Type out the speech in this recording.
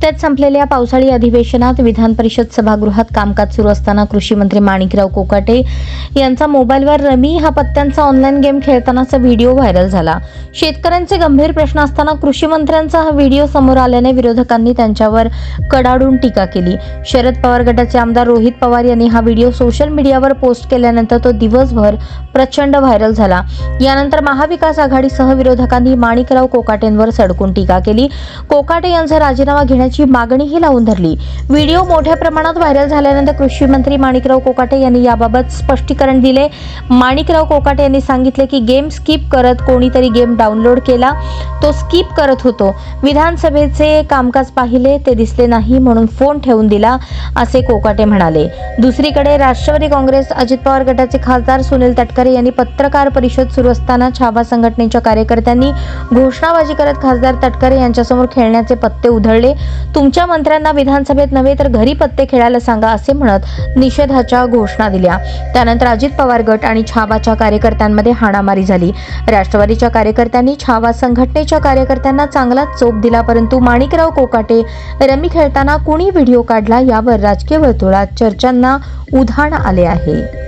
नुकत्याच संपलेल्या पावसाळी अधिवेशनात विधान परिषद सभागृहात कामकाज सुरू असताना कृषी मंत्री माणिकराव कोकाटे यांचा मोबाईलवर रमी हा पत्त्यांचा ऑनलाईन गेम खेळतानाचा व्हिडिओ व्हायरल झाला. शेतकऱ्यांचे गंभीर प्रश्न असताना कृषी मंत्र्यांचा हा व्हिडिओ समोर आल्याने विरोधकांनी त्यांच्यावर कडाडून टीका केली. शरद पवार गटाचे आमदार रोहित पवार यांनी हा व्हिडिओ सोशल मीडियावर पोस्ट केल्यानंतर तो दिवसभर प्रचंड व्हायरल झाला. यानंतर महाविकास आघाडीसह विरोधकांनी माणिकराव कोकाटेंवर सडकून टीका केली. कोकाटे यांचा राजीनामा घेण्याची मागणीही लावून धरली. व्हिडिओ मोठ्या प्रमाणात व्हायरल झाल्यानंतर कृषी मंत्री माणिकराव कोकाटे यांनी याबाबत स्पष्टीकरण दिले. माणिकराव कोकाटे यांनी सांगितले की गेम स्किप करत कोणीतरी गेम डाउनलोड केला. तो स्किप करत होतो. विधानसभेचे कामकाज पाहिले ते दिसले नाही म्हणून फोन ठेवून दिला असे कोकाटे म्हणाले. दुसरीकडे राष्ट्रवादी काँग्रेस अजित पवार गटाचे खासदार सुनील तटकरे यांनी पत्रकार परिषद सुरू असताना छावा संघटनेच्या कार्यकर्त्यांनी घोषणाबाजी करत खासदार तटकरे यांच्यासमोर खेळण्याचे पत्ते उधळले. तुमच्या मंत्र्यांना विधानसभेत नव्हे तर घरी पत्ते खेळायला सांगा असे म्हणत निषेधाच्या घोषणा दिल्या. त्यानंतर अजित पवार गट आणि छावाच्या कार्यकर्त्यांमध्ये हाणामारी झाली. राष्ट्रवादीच्या कार्यकर्त्यांनी छावा संघटनेच्या कार्यकर्त्यांना चांगलाच चोप दिला परंतु माणिकराव कोकाटे रमी खेळताना कुणी व्हिडिओ काढला यावर राजकीय वर्तुळात चर्चांना उधाण आले आहे.